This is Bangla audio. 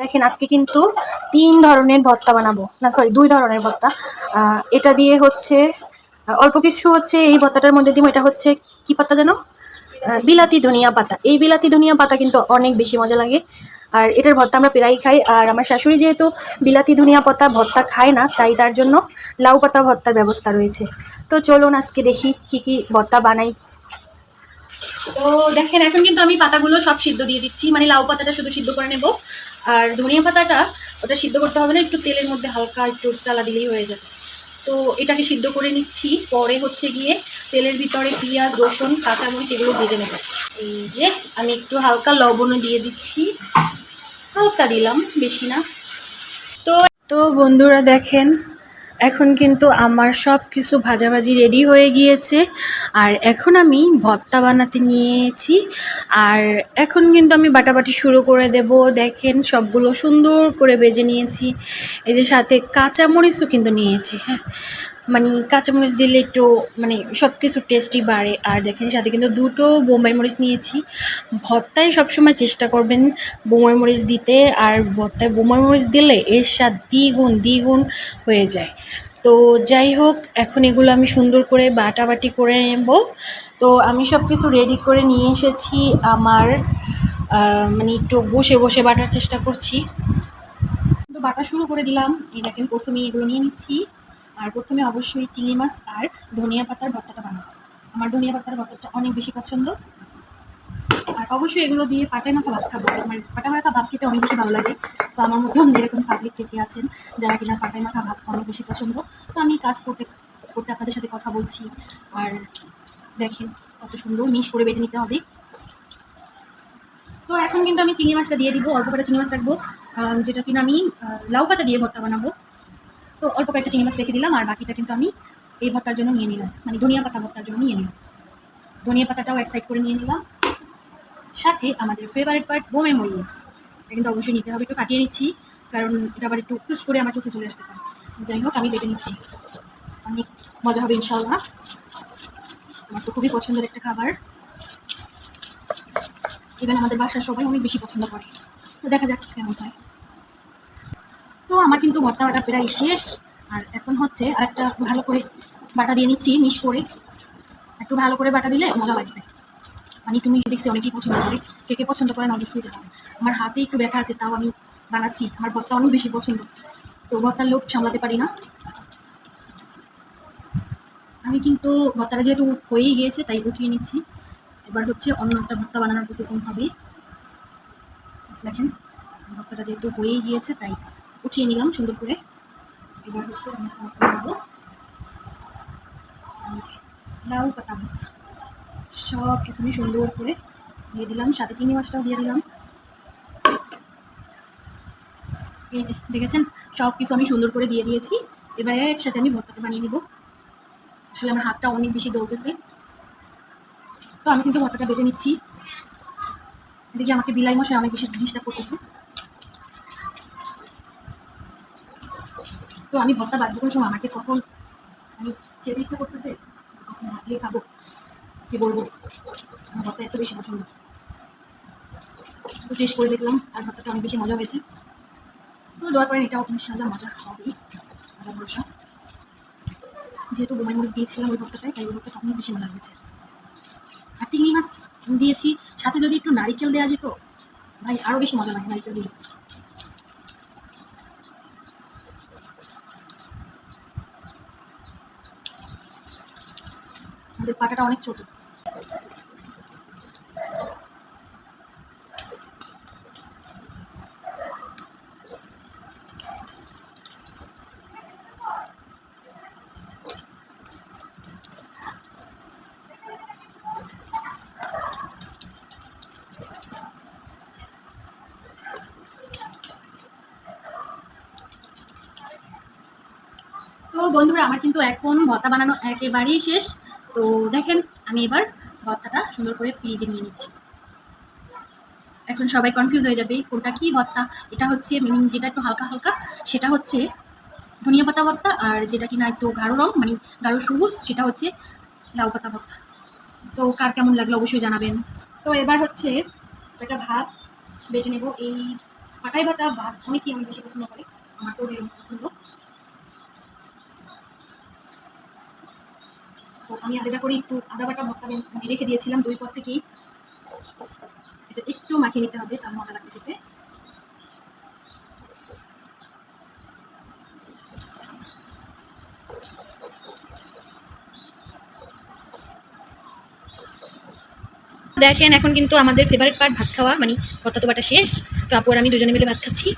দেখেন, আজকে কিন্তু তিন ধরনের ভর্তা বানাবো। না সরি দুই ধরনের ভর্তা। এটা দিয়ে হচ্ছে অল্প কিছু হচ্ছে এই ভর্তাটার মধ্যে দিব। এটা হচ্ছে কি পাতা যেন? বিলাতি ধনিয়া পাতা। এই বিলাতি ধনিয়া পাতা কিন্তু অনেক বেশি মজা লাগে। আর এটার ভর্তা আমরা প্রায়ই খাই। আর আমার শাশুড়ি যেহেতু বিলাতি ধনিয়া পাতা ভর্তা খায় না, তাই তার জন্য লাউ পাতা ভর্তার ব্যবস্থা রয়েছে। তো চলুন আজকে দেখি কি কি ভর্তা বানাই। তো দেখেন, এখন কিন্তু আমি পাতাগুলো সব সিদ্ধ দিয়ে দিচ্ছি। মানে লাউ পাতাটা শুধু সিদ্ধ করে নেব। আর ধনিয়া পাতাটা ওটা সিদ্ধ করতে হবে না, একটু তেলের মধ্যে হালকা একটু চালা দিলেই হয়ে যাবে। তো এটাকে সিদ্ধ করে নিচ্ছি, পরে হচ্ছে গিয়ে তেলের ভিতরে পেঁয়াজ, রসুন, কাঁচামরিচ এগুলো ভেজে নেব। এই যে আমি একটু হালকা লবণও দিয়ে দিচ্ছি। হালকা দিলাম, বেশি না। তো তো বন্ধুরা দেখেন এখন কিন্তু আমার সব কিছু ভাজাভাজি রেডি হয়ে গিয়েছে। আর এখন আমি ভত্তা বানাতে নিয়েছি। আর এখন কিন্তু আমি বাটাবাটি শুরু করে দেব। দেখেন সবগুলো সুন্দর করে বেজে নিয়েছি। এই যে সাথে কাঁচামরিচও কিন্তু নিয়েছি হ্যাঁ। মানে কাঁচামরিচ দিলে একটু মানে সব কিছু টেস্টি বাড়ে। আর দেখেন সাথে কিন্তু দুটো বোম্বাই মরিচ নিয়েছি। ভর্তায় সবসময় চেষ্টা করবেন বোম্বাই মরিচ দিতে। আর ভর্তায় বোম্বাই মরিচ দিলে এর স্বাদ দ্বিগুণ দ্বিগুণ হয়ে যায়। তো যাই হোক, এখন এগুলো আমি সুন্দর করে বাটাবাটি করে নেব। তো আমি সব কিছু রেডি করে নিয়ে এসেছি আমার মানে একটু বসে বসে বাটার চেষ্টা করছি। তো বাটা শুরু করে দিলাম। এই দেখেন প্রথমে এগুলো নিয়ে নিচ্ছি। আর প্রথমে অবশ্যই চিংড়ি মাছ আর ধনিয়া পাতার ভর্তাটা বানাবো। আমার ধনিয়া পাতার ভর্তাটা অনেক বেশি পছন্দ। আর অবশ্যই এগুলো দিয়ে পাটায় মাখা ভাত খাব। আমার পাটা মাখা ভাত খেতে অনেক বেশি ভালো লাগে। তো আমার মতন এরকম পাবলিক কে কে আছেন যারা কিনা পাটায় মাখা ভাত অনেক বেশি পছন্দ। তো আমি কাজ করতে করতে আপনাদের সাথে কথা বলছি। আর দেখেন কত সুন্দর মিশ করে বেটে নিতে হবে। তো এখন কিন্তু আমি চিংড়ি মাছটা দিয়ে দিব। অল্প করে চিংড়ি মাছ রাখব। যেটা কিনা আমি লাউ পাতা দিয়ে ভর্তা বানাবো। তো অল্প কয়েকটা চিংড়ি মাছ রেখে দিলাম, আর বাকিটা কিন্তু আমি এই ভর্তার জন্য নিয়ে নিলাম। মানে ধনিয়া পাতা ভর্তার জন্য নিয়ে নিলাম। ধনিয়া পাতাটাও এক সাইড করে নিয়ে নিলাম। সাথে আমাদের ফেভারিট পার্ট বোমে মরিচ। এটা কিন্তু অবশ্যই নিতে হবে, একটু কাটিয়ে নিচ্ছি, কারণ এটা আবার একটু টুস করে আমার চোখে চলে আসতে পারে। যাই হোক, আমি বেটে নিচ্ছি। অনেক মজা হবে ইনশাল্লাহ আমার তো খুবই পছন্দের একটা খাবার। ইভেন আমাদের বাসার সবাই অনেক বেশি পছন্দ করে। তো দেখা যাক কেমন হয়। আমার কিন্তু ভর্তা বাটা প্রায় শেষ। আর এখন হচ্ছে আর একটা ভালো করে বাটা দিয়ে নিচ্ছি, মিশ করে। একটু ভালো করে বাটা দিলে মজা লাগবে। মানে তুমি দেখছি অনেকেই পছন্দ করে। কে কে পছন্দ করেন অবশ্যই জানাবেন। আমার হাতে একটু ব্যথা আছে, তাও আমি বানাচ্ছি। আমার ভর্তা অনেক বেশি পছন্দ। তো ভর্তার লোভ সামলাতে পারি না। আমি কিন্তু ভর্তাটা যেহেতু হয়েই গিয়েছে, তাই উঠিয়ে নিচ্ছি। এবার হচ্ছে অন্য একটা ভর্তা বানানোর প্রসেসিং হবে। দেখেন, ভর্তাটা যেহেতু হয়েই গিয়েছে, তাই উঠিয়ে নিলাম সুন্দর করে। এবার হচ্ছে লাউ পাতা সব কিছু আমি সুন্দর করে দিয়ে দিলাম। সাথে চিংড়ি মাছটাও দিয়ে দিলাম। এই যে, দেখেছেন? সব কিছু আমি সুন্দর করে দিয়ে দিয়েছি। এবারে একসাথে আমি ভর্তাটা বানিয়ে নিব। আসলে আমার হাতটা অনেক বেশি জ্বলতেছে। তো আমি কিন্তু ভর্তাটা বেটে নিচ্ছি। দেখি আমাকে বিলাই মশাই অনেক বেশি ডিস্টার্ব করতেছে। তো আমি ভর্তা বাড়বো কোন সময় আমাকে কখন আমি খেতে ইচ্ছে করতেছে কখন ভাত দিয়ে খাব। কি বলব? আমার ভর্তা এত বেশি পছন্দ। তো টেস্ট করে দেখলাম, আর ভর্তাটা অনেক বেশি মজা হয়েছে। তো দোয়া করেন, এটাও ইনশাল্লাহ মজা হবেই মজা ভরসা। যেহেতু বোমাই মরিচ দিয়েছিলাম ওই ভর্তাটায়, তাই ওই ভর্তাটা অনেক বেশি মজা হয়েছে। আর চিংড়ি মাছ দিয়েছি, সাথে যদি একটু নারিকেল দেওয়া যেত, ভাই আরও বেশি মজা লাগে নারিকেল দিয়ে পাটাটা অনেক ছোট। বন্ধুরা আমার কিন্তু এখন ভর্তা বানানো একেবারেই শেষ। তো দেখেন, আমি এবার ভর্তাটা সুন্দর করে ফ্রিজে নিয়ে নিচ্ছি। এখন সবাই কনফিউজ হয়ে যাবে, কোনটা কি ভর্তা এটা হচ্ছে মিনিং যেটা একটু হালকা হালকা, সেটা হচ্ছে ধনিয়া পাতা ভর্তা আর যেটা কিনা একটু গাঢ় রং মানে গাঢ় সবুজ, সেটা হচ্ছে লাউ পাতা ভর্তা তো কার কেমন লাগল অবশ্যই জানাবেন। তো এবার হচ্ছে একটা ভাত বেটে নেব। এই পাটাই বাটা ভাত, অনেকেই আমি বেশি পছন্দ করি আমার তো পছন্দ। আমি আলাদা করে একটু আদা বাটা ভর্তা আমি রেখে দিয়েছিলাম দুই পর থেকেই এটা একটু মাখিয়ে নিতে হবে, তার মজা লাগবে খেতে। দেখেন, এখন কিন্তু আমাদের ফেভারিট পার্ট ভাত খাওয়া মানে ভর্তা তো বাটা শেষ। তো আপু আর আমি দুজনে মিলে ভাত খাচ্ছি।